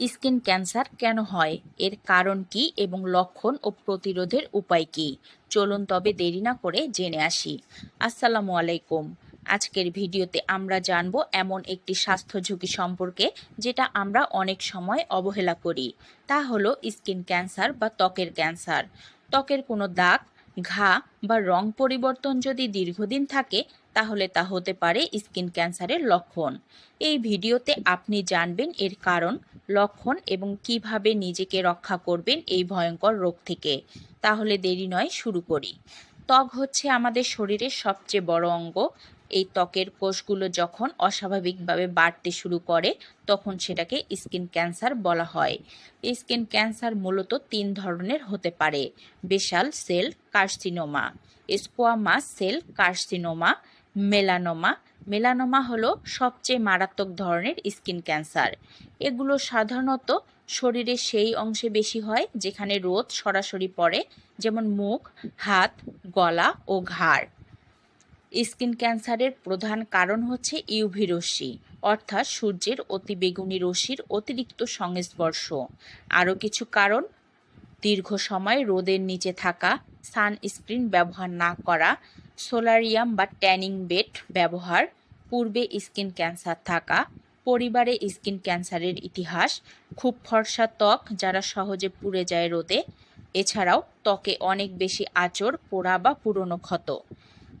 Skin cancer কেন হয়? এর কারণ কি এবং লক্ষণ ও প্রতিরোধের উপায় কি? চলুন তবে দেরি না করে জেনে আসি। আসসালামু আলাইকুম। আজকের ভিডিওতে আমরা জানব এমন একটি স্বাস্থ্য ঝুঁকি সম্পর্কে যেটা আমরা অনেক সময় অবহেলা করি। তা হলো স্কিন ক্যান্সার বা ত্বকের ক্যান্সার। ত্বকের কোনো দাগ, ঘা বা রং পরিবর্তন যদি দীর্ঘদিন থাকে তাহলে তা হতে পারে স্কিন ক্যান্সারের লক্ষণ। এই ভিডিওতে আপনি জানবেন এর কারণ, লক্ষণ এবং কীভাবে নিজেকে রক্ষা করবেন এই ভয়ঙ্কর রোগ থেকে। তাহলে দেরি নয়, শুরু করি। ত্বক হচ্ছে আমাদের শরীরের সবচেয়ে বড় অঙ্গ। এই ত্বকের কোষগুলো যখন অস্বাভাবিকভাবে বাড়তে শুরু করে, তখন সেটাকে স্কিন ক্যান্সার বলা হয়। স্কিন ক্যান্সার মূলত তিন ধরনের হতে পারে basal cell carcinoma squamous cell carcinoma melanoma. Melanoma হলো সবচেয়ে মারাত্মক ধরনের স্কিন ক্যান্সার। এগুলো সাধারণত শরীরের সেই অংশে বেশি হয় যেখানে রোদ সরাসরি পড়ে, যেমন মুখ, হাত, গলা ও ঘাড়। স্কিন ক্যান্সারের প্রধান কারণ হচ্ছে ইউভি রশ্মি, অর্থাৎ সূর্যের অতিবেগুনি রশ্মির অতিরিক্ত সংস্পর্শ। আরও কিছু কারণ দীর্ঘ সময় রোদের নিচে থাকা সানস্ক্রিন ব্যবহার না করা, সোলারিয়াম বা ট্যানিং বেড ব্যবহার, পূর্বে স্কিন ক্যান্সার থাকা, পরিবারে স্কিন ক্যান্সারের ইতিহাস, খুব ফর্সা ত্বক যারা সহজে পুড়ে যায় রোদে, এছাড়াও ত্বকে অনেক বেশি আচর পোড়া বা পুরনো ক্ষত।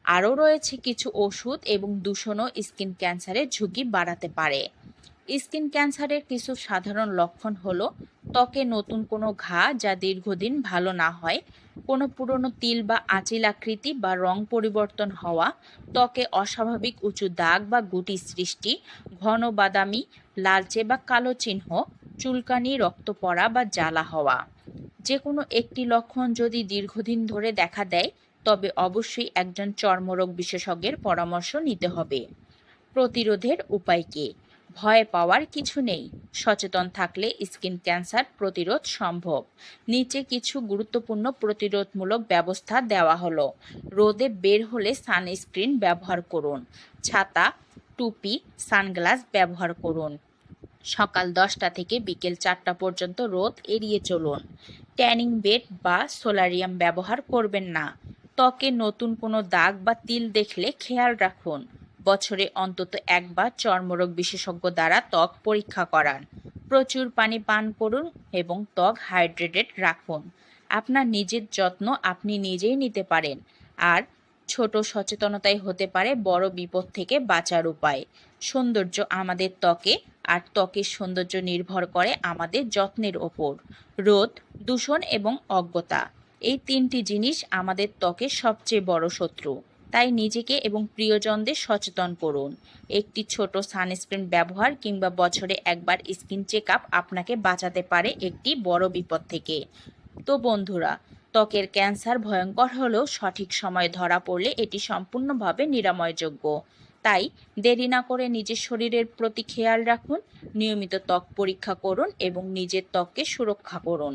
আরও রয়েছে কিছু ওষুধ এবং দূষণও স্কিন ক্যান্সারের ঝুঁকি বাড়াতে পারে। স্কিন ক্যান্সারের কিছু সাধারণ লক্ষণ হলো ত্বকে নতুন কোনো ঘা যা দীর্ঘদিন ভালো না হয়, কোনো পুরনো তিল বা আঁচিল আকৃতি বা রং পরিবর্তন হওয়া, ত্বকে অস্বাভাবিক উঁচু দাগ বা গুটি সৃষ্টি, ঘন বাদামি, লালচে বা কালো চিহ্ন, চুলকানি, রক্ত পড়া বা জ্বালা হওয়া। যে কোনো একটি লক্ষণ যদি দীর্ঘদিন ধরে দেখা দেয়, তবে অবশ্যই একজন চর্মরোগ বিশেষজ্ঞের পরামর্শ নিতে হবে। প্রতিরোধের উপায় কি? ভয় পাওয়ার কিছু নেই। সচেতন থাকলে স্কিন ক্যান্সার প্রতিরোধ সম্ভব। নিচে কিছু গুরুত্বপূর্ণ প্রতিরোধমূলক ব্যবস্থা দেওয়া হলো। রোদে বের হলে সানস্ক্রিন ব্যবহার করুন। ছাতা, টুপি, সানগ্লাস ব্যবহার করুন। সকাল দশটা থেকে বিকেল চারটা পর্যন্ত রোদ এড়িয়ে চলুন। ট্যানিং বেড বা সোলারিয়াম ব্যবহার করবেন না। ত্বকে নতুন কোনো দাগ বা তিল দেখলে খেয়াল রাখুন। বছরে অন্তত একবার চর্মরোগ বিশেষজ্ঞ দ্বারা ত্বক পরীক্ষা করান। প্রচুর পানি পান করুন এবং ত্বক হাইড্রেটেড রাখুন। আপনার নিজের যত্ন আপনি নিজেই নিতে পারেন। আর ছোট সচেতনতাই হতে পারে বড় বিপদ থেকে বাঁচার উপায়। সৌন্দর্য আমাদের ত্বকে আর ত্বকের সৌন্দর্য নির্ভর করে আমাদের যত্নের ওপর। রোদ, দূষণ এবং অজ্ঞতা, এই তিনটি জিনিস আমাদের ত্বকের সবচেয়ে বড় শত্রু। তাই নিজেকে এবং প্রিয়জনদের সচেতন করুন। একটি ছোট সানস্ক্রিন ব্যবহার কিংবা বছরে একবার স্কিন চেক আপ আপনাকে বাঁচাতে পারে একটি বড় বিপদ থেকে। তো বন্ধুরা, ত্বকের ক্যান্সার ভয়ঙ্কর হলেও সঠিক সময় ধরা পড়লে এটি সম্পূর্ণভাবে নিরাময়যোগ্য। তাই দেরি না করে নিজের শরীরের প্রতি খেয়াল রাখুন, নিয়মিত ত্বক পরীক্ষা করুন এবং নিজের ত্বককে সুরক্ষা করুন।